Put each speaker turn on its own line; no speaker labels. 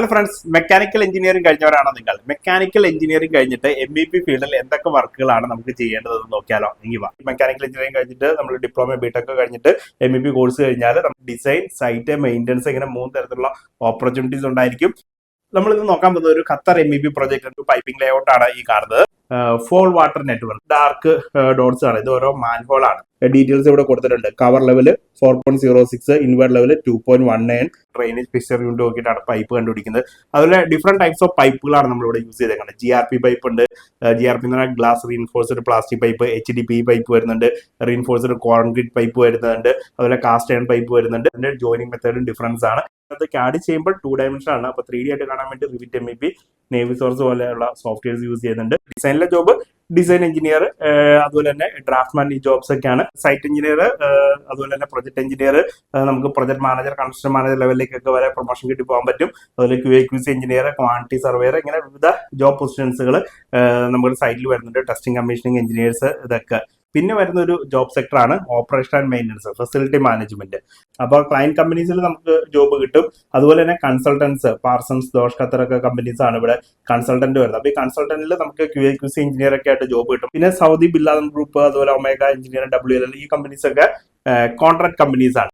Hello friends mechanical engineering കഴിഞ്ഞവരാണോ നിങ്ങൾ? Mechanical engineering കഴിഞ്ഞിട്ട് എം ബി പി ഫീൽഡിൽ എന്തൊക്കെ വർക്കുകളാണ് നമുക്ക് ചെയ്യേണ്ടതെന്ന് നോക്കിയാലോ? എങ്കിൽ വാ. മെക്കാനിക്കൽ എഞ്ചിനീയറിംഗ് കഴിഞ്ഞിട്ട് നമ്മൾ ഡിപ്ലോമ ബിടെക് കഴിഞ്ഞിട്ട് എം ബി പി കോഴ്സ് കഴിഞ്ഞാൽ നമുക്ക് ഡിസൈൻ സൈറ്റ് മെയിന്റനൻസ് ഇങ്ങനെ മൂന്ന് തരത്തിലുള്ള ഓപ്പർച്യൂണിറ്റീസ് ഉണ്ടായിരിക്കും. നമ്മൾ നോക്കാൻ പോകുന്നത് ഒരു Qatar M B P project piping layout ആണ് ഈ കാണുന്നത്. Foul water network dark dots ആണ്. ഇത് ഓരോ മാൻഹോൾ ആണ്. ഡീറ്റെയിൽസ് ഇവിടെ കൊടുത്തിട്ടുണ്ട്. Cover level four point zero six invert level two point one nine drainage picture unit നോക്കിയിട്ടാണ് പൈപ്പ് കണ്ടുപിടിക്കുന്നത്. അതുപോലെ ഡിഫറെന്റ് ടൈപ്സ് ഓഫ് പൈപ്പുകളാണ് നമ്മൾ ഇവിടെ യൂസ് ചെയ്തേക്കുന്നത്. ജി ആർ പി പൈപ്പ് ഉണ്ട്. ജി ആർ പി എന്ന് പറഞ്ഞാൽ glass reinforced plastic pipe H D P pipe വരുന്നുണ്ട്. റീൻഫോഴ്സ്ഡ് കോൺക്രീറ്റ് പൈപ്പ് വരുന്നുണ്ട്. അതുപോലെ കാസ്റ്റ് അയൺ പൈപ്പ് വരുന്നുണ്ട്. അതിന്റെ ജോയിനിങ് മെത്തേഡും ഡിഫറൻസ് ആണ്. അത് ആഡ് ചെയ്യുമ്പോൾ ടു ഡയമെൻഷൻ ആണ്. അപ്പൊ ത്രീ ഡി ആയിട്ട് കാണാൻ വേണ്ടി Revit M E P Navisworks പോലെയുള്ള സോഫ്റ്റ്വെയർസ് യൂസ് ചെയ്യുന്നുണ്ട്. ഡിസൈനിലെ ജോബ് ഡിസൈൻ എഞ്ചിനീയർ അതുപോലെ തന്നെ ഡ്രാഫ്റ്റ്മാൻ ഈ ജോബ്സ് ഒക്കെയാണ്. സൈറ്റ് എഞ്ചിനീയർ അതുപോലെ തന്നെ പ്രൊജക്ട് എഞ്ചിനീയർ നമുക്ക് പ്രൊജക്ട് മാനേജർ കൺസ്ട്രക്ഷൻ മാനേജർ ലെവലിലേക്കൊക്കെ വരെ പ്രൊമോഷൻ കിട്ടി പോകാൻ പറ്റും. അതുപോലെ Q A QC engineer quantity surveyor ഇങ്ങനെ വിവിധ ജോബ് പൊസിഷൻസുകൾ നമ്മുടെ സൈറ്റിൽ വരുന്നുണ്ട്. ടെസ്റ്റിംഗ് കമ്മീഷനിങ് എഞ്ചിനീയേഴ്സ് ഇതൊക്കെ. പിന്നെ വരുന്ന ഒരു job സെക്ടറാണ് operation and maintenance facility management അപ്പോൾ ക്ലയന്റ് കമ്പനീസിൽ നമുക്ക് ജോബ് കിട്ടും. അതുപോലെ തന്നെ കൺസൾട്ടൻസ് പാർസൺസ് ദോഷ് ഖത്തറൊക്കെ കമ്പനീസ് ആണ് ഇവിടെ കൺസൾട്ടന്റ് വരുന്നത്. അപ്പോൾ ഈ കൺസൾട്ടന്റിൽ നമുക്ക് Q A Q C engineer ഒക്കെ ആയിട്ട് ജോബ് കിട്ടും. പിന്നെ സൗദി ബില്ലാദൻ ഗ്രൂപ്പ് അതുപോലെ ഒമേഗ എഞ്ചിനീയർ ഡബ്ല്യു എൽ ഈ കമ്പനീസ് ഒക്കെ കോൺട്രാക്ട് കമ്പനീസ് ആണ്.